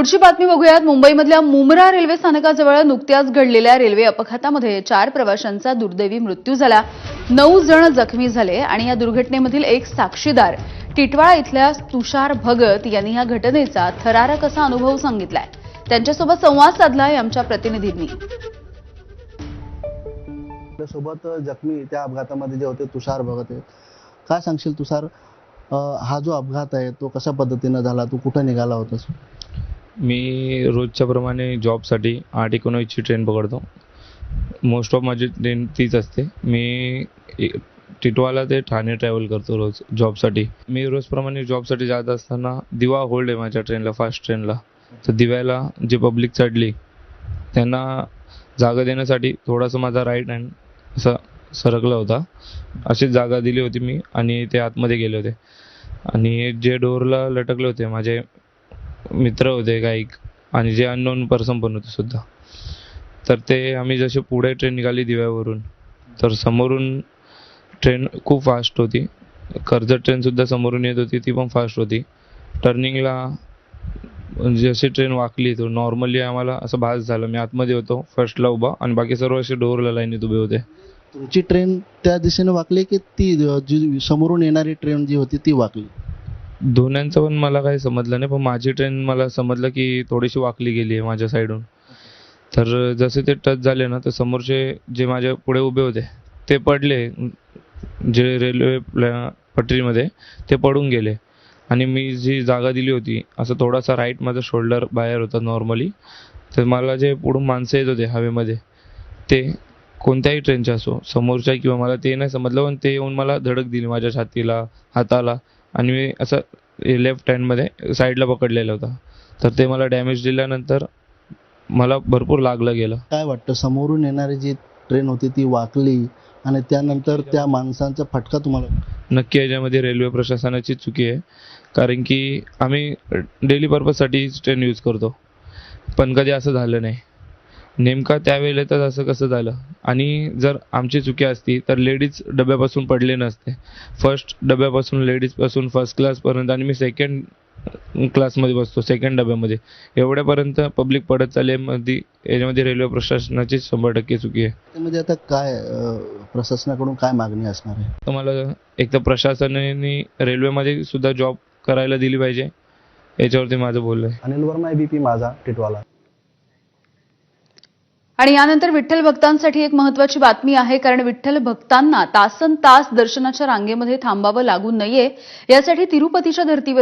पुढची बातमी बघूयात. मुंबईमधल्या मुंब्रा रेल्वे स्थानकाजवळ नुकत्याच घडलेल्या रेल्वे अपघातामध्ये चार प्रवाशांचा दुर्दैवी मृत्यू झाला. नऊ जण जखमी झाले आणि या दुर्घटनेमधील एक साक्षीदार टिटवाळा इथल्या तुषार भगत यांनी या घटनेचा थरारक असा अनुभव सांगितलाय. त्यांच्यासोबत संवाद साधलाय आमच्या प्रतिनिधींनी. सोबत जखमी त्या अपघातामध्ये जे होते तुषार भगत आहेत. काय सांगशील तुषार? हा जो अपघात आहे तो कशा पद्धतीनं झाला? तू कुठं निघाला होतास मी रोजच्या प्रमाणे जॉबसाठी आठ एकोणवीसची ट्रेन पकडतो. मोस्ट ऑफ माझी ट्रेन तीच असते. मी टिटवाला ते ठाणे ट्रॅव्हल करतो रोज जॉबसाठी मी रोजप्रमाणे जॉबसाठी जात असताना दिवा होल्ड आहे माझ्या ट्रेनला फास्ट ट्रेनला तर दिव्याला जे पब्लिक चढली त्यांना जागा देण्यासाठी थोडासा माझा राईट हँड असा सरकला होता. अशीच जागा दिली होती मी आणि ते आतमध्ये गेले होते. आणि जे डोअरला लटकले होते माझे मित्र होते काही आणि जे अननोन पर्सन पण होते सुद्धा. तर ते आम्ही जसे पुढे ट्रेन निघाली दिव्यावरून तर समोरून ट्रेन खूप फास्ट होती. कर्जत ट्रेनसुद्धा समोरून येत होती ती पण फास्ट होती. टर्निंगला जशी ट्रेन वाकली तो नॉर्मली आम्हाला असं भास झालं. मी आतमध्ये होतो फर्स्टला उभा आणि बाकी सर्व असे डोअरला लाईनीत उभे होते. तुमची ट्रेन त्या दिशेने वाकली की ती जी समोरून येणारी ट्रेन जी होती ती वाकली? दोन्यांचं पण मला काही समजलं नाही पण माझी ट्रेन मला समजलं की थोडीशी वाकली गेली आहे माझ्या साईडहून तर जसे ते टच झाले ना तर समोरचे जे माझ्या पुढे उभे होते ते पडले जे रेल्वे पटरीमध्ये ते पडून गेले. आणि मी जी जागा दिली होती असं थोडासा राईट माझा शोल्डर बाहेर होता नॉर्मली तर मला जे पुढून माणसं येत होते हवेमध्ये ते कोणत्याही ट्रेनचे असो समोरच्या किंवा मला ते नाही समजलं पण ते येऊन मला धडक दिली माझ्या छातीला हाताला. आणि मी असं लेफ्ट हँडमध्ये साईडला पकडलेला होता. तर ते मला डॅमेज दिल्यानंतर मला भरपूर लागलं गेलं. काय वाटतं? समोरून येणारी जी ट्रेन होती ती वाकली आणि त्यानंतर त्या माणसांचा फटका तुम्हाला? नक्की याच्यामध्ये रेल्वे प्रशासनाची चुकी आहे. कारण की आम्ही डेली पर्पजसाठी ट्रेन यूज करतो. पण कधी असं झालं नाही. नेमका त्यावेळेला तर असं कसं झालं? आणि जर आमची चुकी असती तर लेडीज डब्यापासून पडले नसते. फर्स्ट डब्यापासून लेडीजपासून फर्स्ट क्लासपर्यंत आणि मी सेकंड क्लासमध्ये बसतो सेकंड डब्यामध्ये. एवढ्यापर्यंत पब्लिक पडत चालले मध्ये याच्यामध्ये रेल्वे प्रशासनाची शंभर टक्के चुकी आहे. त्यामध्ये आता काय प्रशासनाकडून काय मागणी असणार आहे? तर मला एक तर प्रशासनाने रेल्वेमध्ये सुद्धा जॉब करायला दिली पाहिजे. याच्यावरती माझं बोलणं आहे. अनिल वर्मा एबीपी माझा टिटवाला. आणि यानंतर विठ्ठल भक्तांसाठी एक महत्वाची बातमी आहे कारण विठ्ठल भक्तांना तासन तास दर्शनाच्या रांगेमध्ये थांबावं लागू नये यासाठी तिरुपतीच्या धर्तीवर